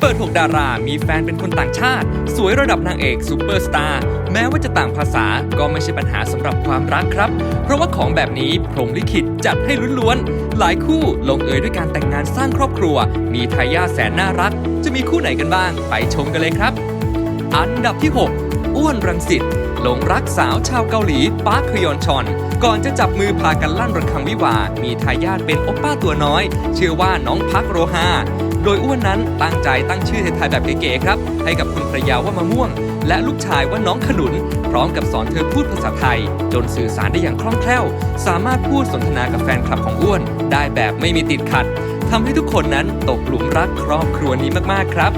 เปิด 6 ดารา มีแฟนเป็นคนต่างชาติ สวยระดับนางเอกซูเปอร์สตาร์แม้ว่าจะต่างภาษาก็ไม่ใช่ปัญหาสำหรับความรักครับ เพราะว่าของแบบนี้พรหมลิขิตจัดให้ล้วนๆ หลายคู่ลงเอยด้วยการแต่งงานสร้างครอบครัว มีทายาทแสนน่ารัก จะมีคู่ไหนกันบ้าง ไปชมกันเลยครับ อันดับที่ 6 อ้วนรังสิตหลงรักสาวชาวเกาหลีปาร์คฮยอนชอน ก่อนจะจับมือพากันลั่นระฆังวิวา มีทายาทเป็นโอปป้าตัวน้อย ชื่อว่าน้องพักโรฮา โดยอ้วนนั้นตั้งใจตั้งชื่อไทยๆแบบเก๋ๆครับ ให้กับคุณภรรยาว่ามะม่วง และลูกชายว่าน้องขนุน พร้อมกับสอนเธอพูดภาษาไทย จนสื่อสารได้อย่างคล่องแคล่ว สามารถพูดสนทนากับแฟนคลับของอ้วน ได้แบบไม่มีติดขัดทำให้ทุกคนนั้นตกหลุมรักครอบครัวนี้มากๆครับ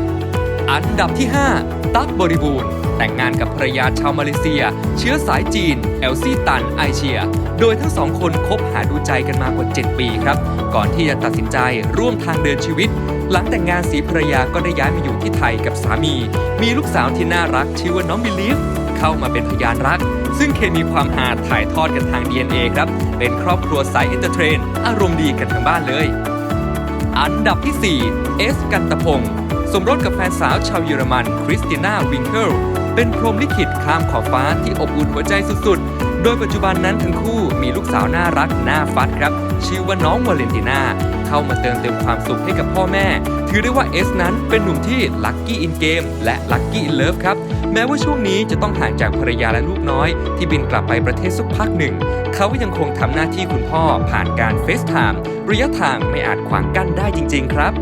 อันดับที่ 5 ตั๊กบริบูรณ์ แต่งงานกับภรรยาชาวมาเลเซีย เชื้อสายจีน เอลซี่ตันไอเชีย โดยทั้งสองคนคบหาดูใจกันมากว่า 7 ปีครับ ก่อนที่จะตัดสินใจร่วมทางเดินชีวิต หลังแต่งงานสีภรรยาก็ได้ย้ายมาอยู่ที่ไทยกับสามี มีลูกสาวที่น่ารักชื่อว่าน้องบิลีฟเข้ามาเป็นพยานรัก ซึ่งเคมีความหาถ่ายทอดกันทาง DNA ครับ เป็นครอบครัวสายเอนเตอร์เทรนอารมณ์ดีกันทั้งบ้านเลย อันดับที่4เอสกันตะพงศ์สมรสกับแฟนสาวชาวเยอรมันคริสติน่าวิงเคิล เป็นพรหมลิขิตข้ามขอบฟ้าที่อบอุ่นหัวใจสุดๆ โดยปัจจุบันนั้นทั้งคู่มีลูกสาวน่ารักน่าฟัดครับ ชื่อว่าน้องวาเลนติน่า เข้ามาเติมเต็มความสุขให้กับพ่อแม่ ถือได้ว่าเอสนั้นเป็นหนุ่มที่ลัคกี้อินเกมและลัคกี้อินเลิฟครับ แม้ว่าช่วงนี้จะต้องห่างจากภรรยาและลูกน้อย ที่บินกลับไปประเทศสักพักหนึ่ง เขาก็ยังคงทำหน้าที่คุณพ่อผ่านการเฟซไทม์ระยะทางไม่อาจขวางกั้นได้จริง ๆ ครับ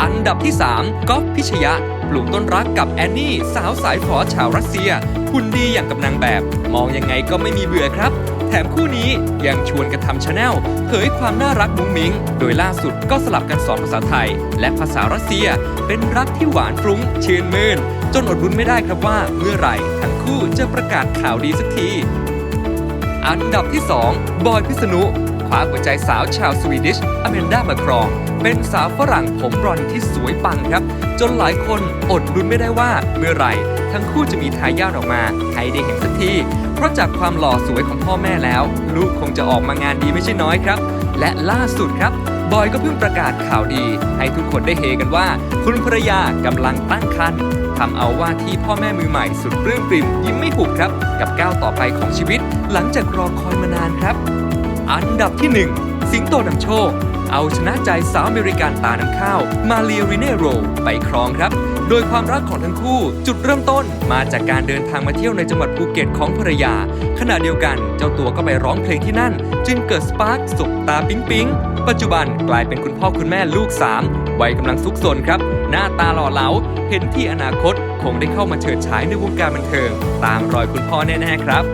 อันดับที่ 3ก๊อฟพิชยะ ปลูกต้นรักกับแอนนี่ สาวสายฝอชาวรัสเซียหุ่นดีอย่างกับนางแบบ มองยังไงก็ไม่มีเบื่อครับ แถมคู่นี้ยังชวนกันทำชาแนลเผยความน่ารักมุ้งมิ้ง โดยล่าสุดก็สลับกันสอนภาษาไทย และภาษารัสเซีย เป็นรักที่หวานฟรุ้งชื่นมื่น จนอดรุ้นไม่ได้ครับว่าเมื่อไหร่ทั้งคู่จะประกาศข่าวดีสักที อันดับที่ 2 บอยพิษณุ คว้าหัวใจสาวชาวสวีดิชอเมนดามาครอง เป็นสาวฝรั่งผมบรอนด์ที่สวยปังครับ จนหลายคนอดลุ้นไม่ได้ว่าเมื่อไหร่ ทั้งคู่จะมีทายาทออกมาให้ได้เห็นสักทีเพราะจากความหล่อสวยของพ่อแม่แล้ว ลูกคงจะออกมางานดีไม่ใช่น้อยครับ และล่าสุดครับบอยก็เพิ่งประกาศข่าวดี ให้ทุกคนได้เฮกันว่า คุณภรรยากำลังตั้งครรภ์ทำเอาว่าที่พ่อแม่มือใหม่สุดปลื้มปริ่มยิ้มไม่หุบครับ กับก้าวต่อไปของชีวิต หลังจากรอคอยมานานครับ อันดับที่ 1 สิงโตนำโชค เอาชนะใจสาวอเมริกันตาน้ำข้าว มาเรียริเนโร ไปครองครับ โดยความรักของทั้งคู่ จุดเริ่มต้นมาจากการเดินทางมาเที่ยวในจังหวัดภูเก็ตของภรรยา ขณะเดียวกันเจ้าตัวก็ไปร้องเพลงที่นั่น จึงเกิดสปาร์คสุกตาปิ๊งปิ๊งปัจจุบันกลายเป็นคุณพ่อคุณแม่ลูก 3 วัยกำลังซุกซนครับ หน้าตาหล่อเหลา เห็นที่อนาคตคงได้เข้ามาเฉิดฉายในวงการบันเทิง ตามรอยคุณพ่อแน่ ๆ ครับ